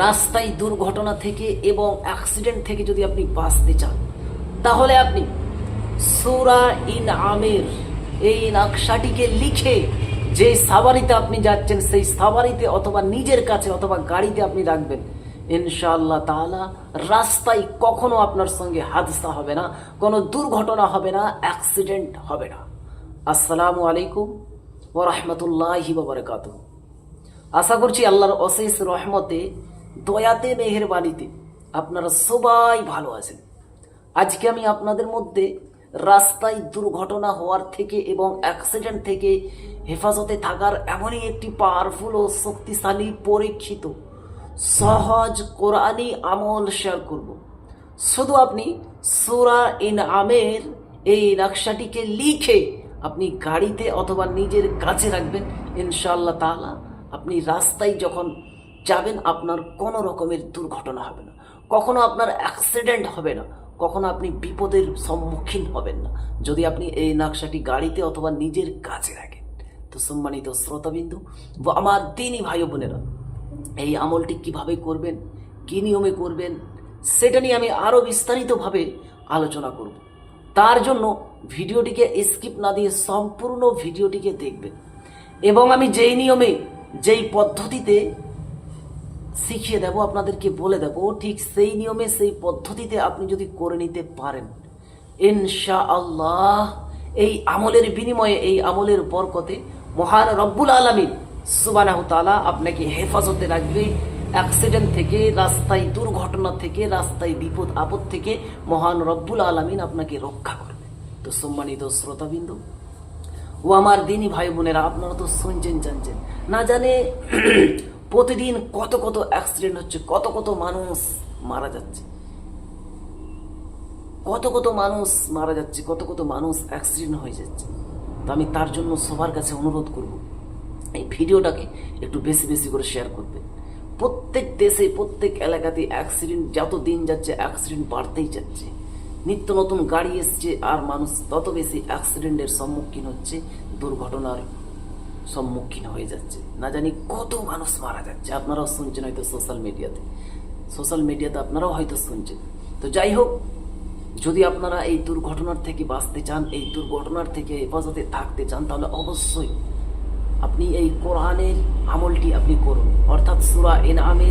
রাস্তায় দুর্ঘটনা থেকে এবং অ্যাক্সিডেন্ট থেকে যদি আপনি বাঁচতে চান, তাহলে আপনি সুরা ইন আমের এই নকশাটিকে লিখে যে সাবারিতে আপনি যাচ্ছেন, সেই সাবারিতে অথবা নিজের কাছে অথবা গাড়িতে আপনি রাখবেন। ইনশাআল্লাহ তাআলা রাস্তায় কখনো আপনার সঙ্গে হাদসা হবে না, কোনো দুর্ঘটনা হবে না অ্যাক্সিডেন্ট হবে না। আসসালামু আলাইকুম ওয়া রাহমাতুল্লাহি ওয়া বারাকাতুহু। আশা করছি আল্লাহর অশেষ রহমতে দয়াতে, মেহেরবানিতে আপনারা সবাই ভালো আছেন। আজকে আমি আপনাদের মধ্যে রাস্তায় দুর্ঘটনা হওয়ার থেকে এবং অ্যাক্সিডেন্ট থেকে হেফাজতে থাকার এমনই একটি পাওয়ারফুল ও শক্তিশালী পরীক্ষিত সহজ কোরআনি আমল শেয়ার করব। শুধু আপনি সুরা ইন আমের এই নকশাটিকে লিখে আপনি গাড়িতে অথবা নিজের কাছে রাখবেন, ইনশাআল্লাহ তাআলা আপনি রাস্তায় যখন যাবেন, আপনার কোনো রকমের দুর্ঘটনা হবে না। কখনো আপনার অ্যাক্সিডেন্ট হবে না। কখনো আপনি বিপদের সম্মুখীন হবেন না। যদি আপনি এই নকশাটি গাড়িতে অথবা নিজের কাছে রাখেন। তো সম্মানিত শ্রোতাবিন্দু আমার দিনই ভাই বোনেরা, এই আমলটি কীভাবে করবেন, কি নিয়মে করবেন, সেটা নিয়ে আমি আরও বিস্তারিতভাবে আলোচনা করব। তার জন্য ভিডিওটিকে স্কিপ না দিয়ে সম্পূর্ণ ভিডিওটিকে দেখবেন। এবং আমি যেই নিয়মে, যেই পদ্ধতিতে শিখিয়ে দেব, আপনাদেরকে বলে দেব ঠিক সেই নিয়মে, সেই পদ্ধতিতে আপনি যদি করে নিতে পারেন। ইনশা আল্লাহ এই আমলের বিনিময়ে, এই আমলের বরকতে মহান রব্বুল আলমিন সুবানাহ তালা আপনাকে হেফাজতে রাখবে। অ্যাক্সিডেন্ট থেকে, রাস্তায় দুর্ঘটনা থেকে, রাস্তায় বিপদ, আপদ থেকে মহান রব্বুল আলমিন আপনাকে রক্ষা করবে। তো সম্মানিত শ্রোতাবিন্দু, ও আমার দিনী ভাই বোনেরা, আপনারা তো শুনছেন, জানছেন। না জানে প্রতিদিন কত কত অ্যাক্সিডেন্ট হচ্ছে, কত কত মানুষ মারা যাচ্ছে। কত কত মানুষ মারা যাচ্ছে, কত কত মানুষ অ্যাক্সিডেন্ট হয়ে যাচ্ছে। তো আমি তার জন্য সবার কাছে অনুরোধ করব, এই ভিডিওটাকে একটু বেশি বেশি করে শেয়ার করবেন প্রত্যেক দেশে, প্রত্যেক এলাকাতে অ্যাক্সিডেন্ট যত দিন যাচ্ছে অ্যাক্সিডেন্ট বাড়তেই যাচ্ছে। নিত্য নতুন গাড়ি এসছে আর মানুষ তত বেশি অ্যাক্সিডেন্টের সম্মুখীন হচ্ছে দুর্ঘটনার সম্মুখীন হয়ে যাচ্ছে। না জানি কত মানুষ মারা যাচ্ছে। আপনারাও শুনছেন হয়তো সোশ্যাল মিডিয়াতে সোশ্যাল মিডিয়াতে আপনারাও হয়তো শুনছেন। তো যাই হোক, যদি আপনারা এই দুর্ঘটনার থেকে বাঁচতে চান, এই দুর্ঘটনার থেকে হেফাজতে থাকতে চান, তাহলে অবশ্যই আপনি এই কোরআনের আমলটি আপনি করুন। অর্থাৎ সুরা এন আমি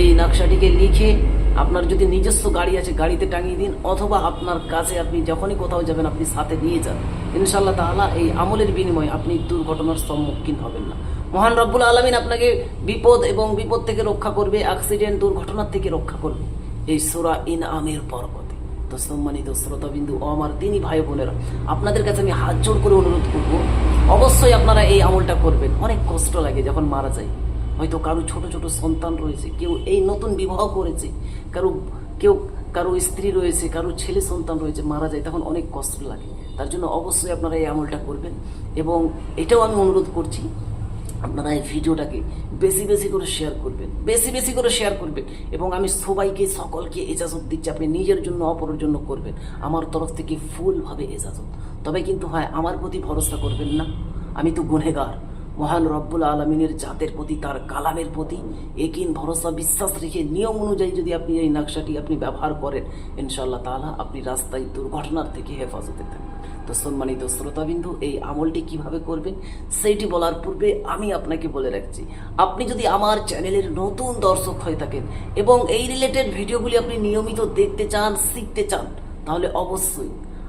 এই নকশাটিকে লিখে আপনার যদি নিজস্ব গাড়ি আছে, গাড়িতে টাঙিয়ে দিন, অথবা আপনার কাছে আপনি যখনই কোথাও যাবেন, আপনি সাথে নিয়ে যান। ইনশাল্লাহ তাআলা এই আমলের বিনিময়ে আপনি দুর্ঘটনার সম্মুখীন হবেন না। মহান রব্বুল আলমিন আপনাকে বিপদ এবং বিপদ থেকে রক্ষা করবে অ্যাক্সিডেন্ট দুর্ঘটনার থেকে রক্ষা করবে এই সুরা ইন আমের পর্বতে তো সম্মানিত শ্রোতাবিন্দু ও আমার তিনি ভাই বোনেরা, আপনাদের কাছে আমি হাত জোর করে অনুরোধ করব, অবশ্যই আপনারা এই আমলটা করবেন। অনেক কষ্ট লাগে যখন মারা যায়। হয়তো কারও ছোট ছোট সন্তান রয়েছে, কেউ এই নতুন বিবাহ করেছে, কারও, কেউ কারও স্ত্রী রয়েছে, কারও ছেলে সন্তান রয়েছে, মারা যায়, তখন অনেক কষ্ট লাগে। তার জন্য অবশ্যই আপনারা এই আমলটা করবেন। এবং এটাও আমি অনুরোধ করছি, আপনারা এই ভিডিওটাকে বেশি বেশি করে শেয়ার করবেন। বেশি বেশি করে শেয়ার করবেন। এবং আমি সবাইকে, সকলকে এজাজত দিচ্ছি, আপনি নিজের জন্য, অপরের জন্য করবেন। আমার তরফ থেকে ফুলভাবে এজাজত। তবে কিন্তু হয়, আমার প্রতি ভরসা করবেন না। আমি তো গুনেগার মহান রব্বুল আলমিনের জাতের প্রতি, তার কালামের প্রতি একিন ভরসা, বিশ্বাস রেখে নিয়ম অনুযায়ী যদি আপনি এই নকশাটি আপনি ব্যবহার করেন ইনশাল্লাহ তাআলা আপনি রাস্তায় দুর্ঘটনার থেকে হেফাজতে থাকবেন। তো সম্মানিত শ্রোতাবিন্দু, এই আমলটি কীভাবে করবেন, সেইটি বলার পূর্বে আমি আপনাকে বলে রাখছি, আপনি যদি আমার চ্যানেলের নতুন দর্শক হয়ে থাকেন এবং এই রিলেটেড ভিডিওগুলি আপনি নিয়মিত দেখতে চান, শিখতে চান, তাহলে অবশ্যই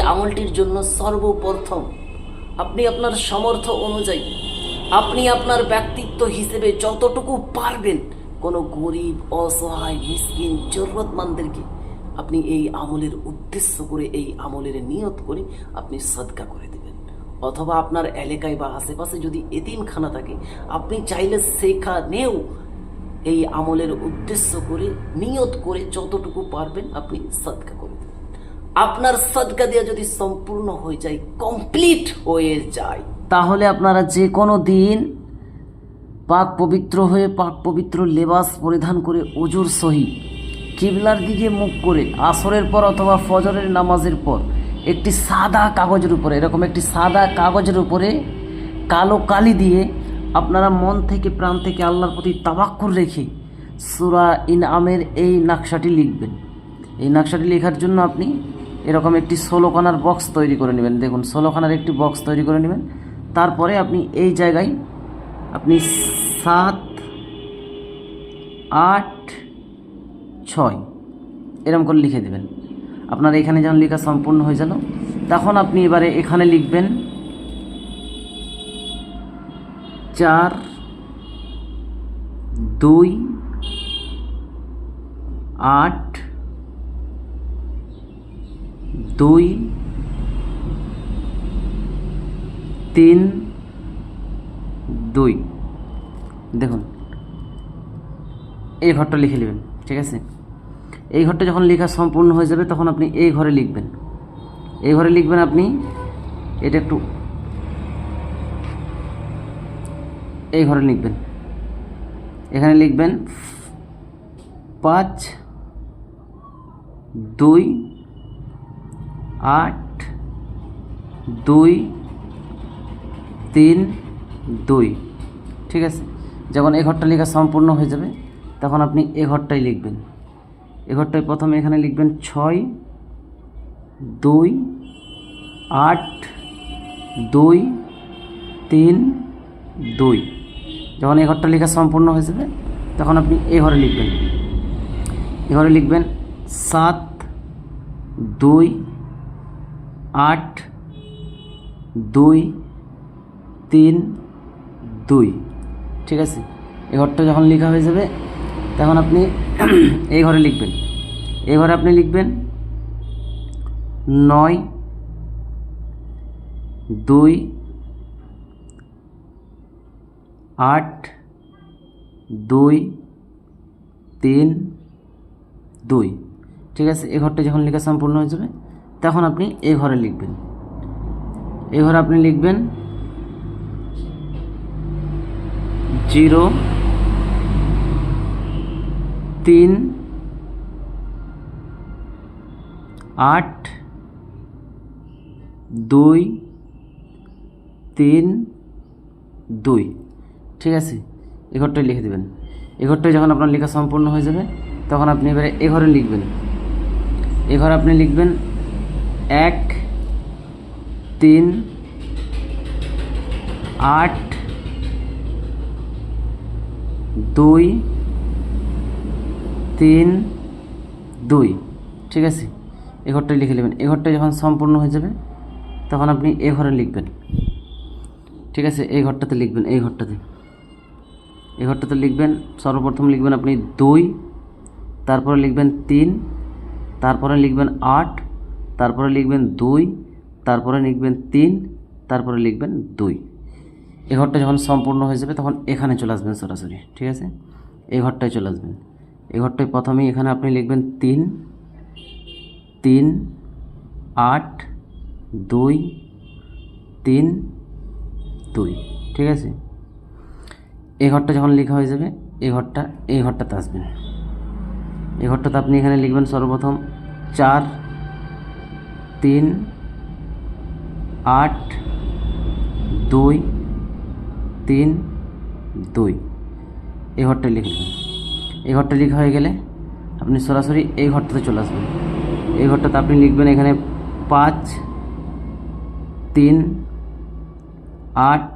আমলটির জন্য সর্বপ্রথম। আপনি আপনার সামর্থ্য অনুযায়ী, আপনি আপনার ব্যক্তিত্ব হিসেবে যতটুকু পারবেন, কোনো গরিব, অসহায়, মিসকিন, জরুরতমানদেরকে আপনি এই আমলের উদ্দেশ্য করে, এই আমলের নিয়ত করে আপনি সদকা করে দেবেন। অথবা আপনার এলাকায় বা আশেপাশে যদি এতিমখানা থাকে, আপনি চাইলে সেখানেও এই আমলের উদ্দেশ্য করে, নিয়ত করে যতটুকু পারবেন আপনি সদকা করে দেবেন আপনার সদকা দেওয়া যদি সম্পূর্ণ হয়ে যায় কমপ্লিট হয়ে যায়। তাহলে আপনারা যে কোনো দিন পাক পবিত্র হয়ে পাক পবিত্র লেবাস পরিধান করে অজুর সহি কিবলার দিকে মুখ করে আসরের পর অথবা ফজরের নামাজের পর একটি সাদা কাগজের উপরে, এরকম একটি সাদা কাগজের উপরে কালো কালি দিয়ে আপনারা মন থেকে প্রাণ থেকে আল্লাহর প্রতি তাবাক্কুর রেখে সুরা ইনআমের এই নকশাটি লিখবেন। এই নকশাটি লেখার জন্য আপনি এরকম একটি ষোলোখানার বক্স তৈরি করে নেবেন। দেখুন ষোলোখানার একটি বক্স তৈরি করে নেবেন। তারপরে আপনি এই জায়গায় আপনি সাত, আট, ছয় এরকম করে লিখে দেবেন। আপনার এখানে যখন লেখা সম্পূর্ণ হয়ে গেল। তখন আপনি এবারে এখানে লিখবেন চার, দুই, আট দুই, তিন, দুই। দেখুন, এই ঘরটা লিখে নেবেন, ঠিক আছে? এই ঘরটা যখন লেখা সম্পূর্ণ হয়ে যাবে, তখন আপনি এই ঘরে লিখবেন। এই ঘরে লিখবেন আপনি, এটা একটু এই ঘরে লিখবেন। এখানে লিখবেন, পাঁচ, দুই আট, দুই, তিন, দুই। ঠিক আছে? যখন এই ঘরটা লেখা সম্পূর্ণ হয়ে যাবে, তখন আপনি এ ঘরটাই লিখবেন। এ ঘরটায় প্রথমে এখানে লিখবেন ছয়, দুই, আট, দুই, তিন, দুই। যখন এই ঘরটা লেখা সম্পূর্ণ হয়ে যাবে, তখন আপনি এ ঘরে লিখবেন। এ ঘরে লিখবেন সাত, দুই আট, দুই, তিন, দুই। ঠিক আছে? এই ঘরটা যখন লেখা হয়ে যাবে, তখন আপনি এই ঘরে লিখবেন। এই ঘরে আপনি লিখবেন, নয়, দুই, আট, দুই, তিন, দুই। ঠিক আছে? এই ঘরটা যখন লেখা সম্পূর্ণ হয়ে যাবে তখন আপনি এই ঘরে লিখবেন। এই ঘরে আপনি লিখবেন জিরো তিন আট দুই তিন দুই। ঠিক আছে? এ ঘরটাই লিখে দেবেন। এ ঘরটায় যখন আপনার লেখা সম্পূর্ণ হয়ে যাবে, তখন আপনি এবারে এ ঘরে লিখবেন। এ ঘরে আপনি লিখবেন এক, তিন, আট, দুই, তিন, দুই। ঠিক আছে? এ ঘরটাই লিখে নেবেন। এ ঘরটা যখন সম্পূর্ণ হয়ে যাবে, তখন আপনি এ ঘরে লিখবেন। ঠিক আছে? এই ঘরটাতে লিখবেন, এই ঘরটাতে। এই ঘরটাতে লিখবেন, সর্বপ্রথম লিখবেন আপনি দুই, তারপরে লিখবেন তিন, তারপরে লিখবেন আট তারপরে লিখবেন দুই, তারপরে লিখবেন তিন, তারপরে লিখবেন দুই। এই ঘরটা যখন সম্পূর্ণ হয়ে যাবে তখন এখানে চলে আসবেন সরাসরি, ঠিক আছে? এই ঘরটায় চলে আসবেন। এই ঘরটায় প্রথমেই এখানে আপনি লিখবেন তিন তিন, আট, দুই, তিন, দুই, ঠিক আছে? এই ঘরটা যখন লেখা হয়ে যাবে, এই ঘরটা, এই ঘরটাতে আসবেন। এই ঘরটাতে আপনি এখানে লিখবেন সর্বপ্রথম চার তিন, আট, দুই, তিন, দুই। এই ঘরটা লিখে দেবেন এই ঘরটা লেখা হয়ে গেলে আপনি সরাসরি এই ঘরটাতে চলে আসবেন। এই ঘরটাতে আপনি লিখবেন এখানে পাঁচ, তিন, আট,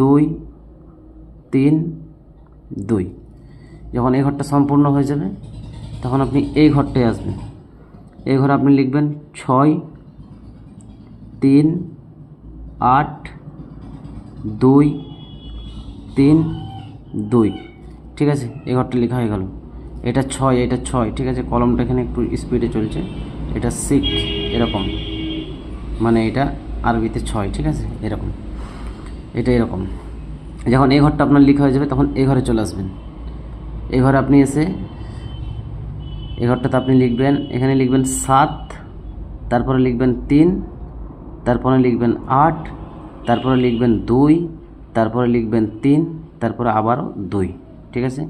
দুই, তিন, দুই। যখন এই ঘরটা সম্পূর্ণ হয়ে যাবে, তখন আপনি এই ঘরটায় আসবেন। এই ঘরে আপনি লিখবেন ছয়, তিন, আট, দুই, তিন, দুই। ঠিক আছে? এই ঘরটা লেখা হয়ে গেল। এটা ছয় এটা ছয়। ঠিক আছে? কলমটা এখানে একটু স্পিডে চলছে। এটা সিক্স এরকম। মানে এটা আরবিতে ছয়, ঠিক আছে? এরকম। এটা এরকম। যখন এই ঘরটা আপনার লেখা হয়ে যাবে, তখন এই ঘরে চলে আসবেন। এই ঘরে আপনি এসে এই ঘরটাতে আপনি লিখবেন, এখানে লিখবেন সাত, তারপরে লিখবেন তিন, তারপরে লিখবেন আট, তারপরে লিখবেন দুই, তারপরে লিখবেন তিন, তারপরে আবারও দুই, ঠিক আছে?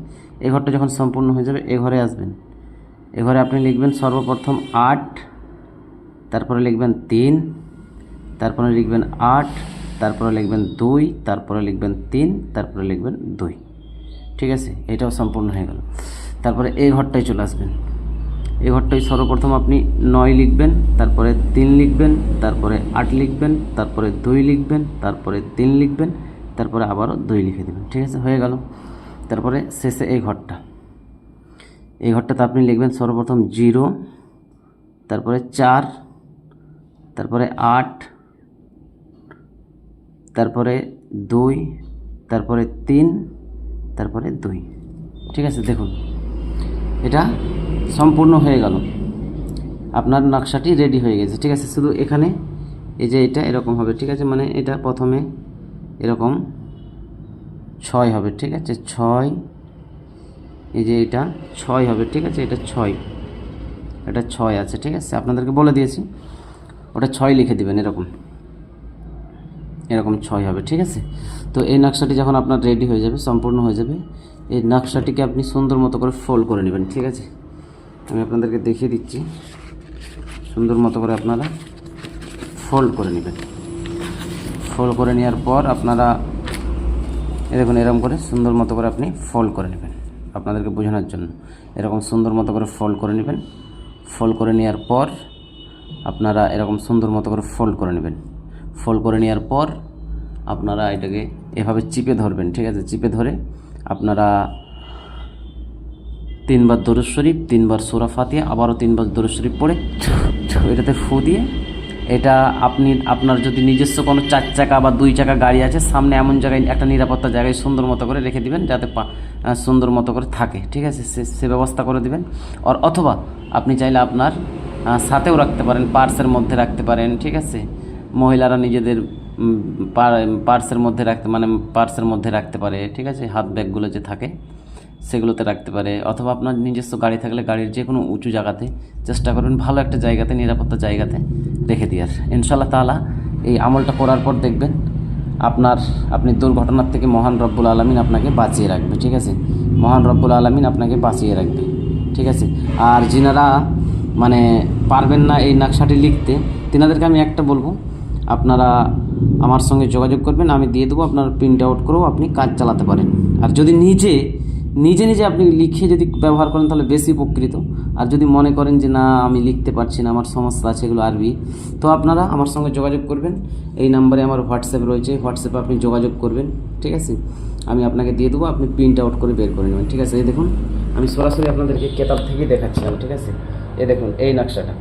এই ঘরটা যখন সম্পূর্ণ হয়ে যাবে, এ ঘরে আসবেন। এ ঘরে আপনি লিখবেন সর্বপ্রথম আট, তারপরে লিখবেন তিন, তারপরে লিখবেন আট, তারপরে লিখবেন দুই, তারপরে লিখবেন তিন, তারপরে লিখবেন দুই, ঠিক আছে? এটাও সম্পূর্ণ হয়ে গেল। তারপরে এই ঘরটায় চলে আসবেন। এই ঘরটায় সর্বপ্রথম আপনি নয় লিখবেন, তারপরে তিন লিখবেন, তারপরে আট লিখবেন, তারপরে দুই লিখবেন, তারপরে তিন লিখবেন, তারপরে আবারও দুই লিখে দেবেন। ঠিক আছে? হয়ে গেল। তারপরে শেষে এই ঘরটা। এই ঘরটাতে আপনি লিখবেন সর্বপ্রথম জিরো, তারপরে চার, তারপরে আট, তারপরে দুই, তারপরে তিন, তারপরে দুই। ঠিক আছে? দেখুন। এটা সম্পূর্ণ হয়ে গেল। আপনার নকশাটি রেডি হয়ে গেছে, ঠিক আছে? শুধু এখানে এই যে এটা এরকম হবে, ঠিক আছে? মানে এটা প্রথমে এরকম ছয় হবে, ঠিক আছে? ছয়, এই যে এটা ছয় হবে, ঠিক আছে? এটা ছয় এটা ছয় আছে, ঠিক আছে? আপনাদেরকে বলে দিয়েছি, ওটা ছয় লিখে দিবেন এরকম। এরকম ছয় হবে, ঠিক আছে? তো এই নকশাটি যখন আপনার রেডি হয়ে যাবে, সম্পূর্ণ হয়ে যাবে, এই নকশাটিকে আপনি সুন্দর মতো করে ফোল্ড করে নেবেন, ঠিক আছে? আমি আপনাদেরকে দেখিয়ে দিচ্ছি। সুন্দর মতো করে আপনারা ফোল্ড করে নেবেন। ফোল্ড করে নেওয়ার পর আপনারা এ দেখুন এরকম করে সুন্দর মতো করে আপনি ফোল্ড করে নেবেন আপনাদেরকে বোঝানোর জন্য। এরকম সুন্দর মতো করে ফোল্ড করে নেবেন। ফোল্ড করে নেওয়ার পর আপনারা এরকম সুন্দর মতো করে ফোল্ড করে নেবেন। ফোল্ড করে নেওয়ার পর আপনারা এটাকে এভাবে চিপে ধরবেন, ঠিক আছে? চিপে ধরে আপনারা তিনবার দরুদ শরীফ, তিনবার সোরা ফাতিয়া আবারও তিনবার দরুদ শরীফ পড়ে, এটাতে ফু দিয়ে, এটা আপনি, আপনার যদি নিজস্ব কোনো চার চাকা বা দুই চাকা গাড়ি আছে, সামনে এমন জায়গায়, একটা নিরাপত্তা জায়গায় সুন্দর মতো করে রেখে দিবেন, যাতে সুন্দর মতো করে থাকে, ঠিক আছে? সে সে ব্যবস্থা করে দিবেন। আর অথবা আপনি চাইলে আপনার সাথেও রাখতে পারেন, পার্সের মধ্যে রাখতে পারেন, ঠিক আছে? মহিলারা নিজেদের পার্সের মধ্যে রাখতে মানে পার্সের মধ্যে রাখতে পারে, ঠিক আছে? হাত ব্যাগগুলো যে থাকে। সেগুলোতে রাখতে পারে, অথবা আপনার নিজস্ব গাড়ি থাকলে গাড়ির যে কোনো উঁচু জায়গাতে চেষ্টা করবেন ভালো একটা জায়গাতে, নিরাপত্তা জায়গাতে রেখে দেওয়ার। ইনশাল্লাহ তাআলা এই আমলটা করার পর দেখবেন আপনার, আপনি দুর্ঘটনার থেকে মহান রব্বুল আলমিন আপনাকে বাঁচিয়ে রাখবে, ঠিক আছে? মহান রব্বুল আলমিন আপনাকে বাঁচিয়ে রাখবে, ঠিক আছে? আর যিনারা মানে পারবেন না এই নকশাটি লিখতে, তিনাদেরকে আমি একটা বলব, আপনারা আমার সঙ্গে যোগাযোগ করবেন, আমি দিয়ে দেবো, আপনার প্রিন্ট আউট করেও আপনি কাজ চালাতে পারেন। আর যদি নিজে নিজে নিজে আপনি লিখে যদি ব্যবহার করেন তাহলে বেশি উপকৃত। আর যদি মনে করেন যে, না, আমি লিখতে পারছি না, আমার সমস্যা আছে, এগুলো আরবি তো আপনারা আমার সঙ্গে যোগাযোগ করবেন। এই নাম্বারে আমার হোয়াটসঅ্যাপ রয়েছে, হোয়াটসঅ্যাপে আপনি যোগাযোগ করবেন, ঠিক আছে? আমি আপনাকে দিয়ে দেবো, আপনি প্রিন্ট আউট করে বের করে নেবেন, ঠিক আছে? এই দেখুন, আমি সরাসরি আপনাদেরকে কেতাব থেকেই দেখাচ্ছিলাম, ঠিক আছে? এই দেখুন, এই নকশাটা।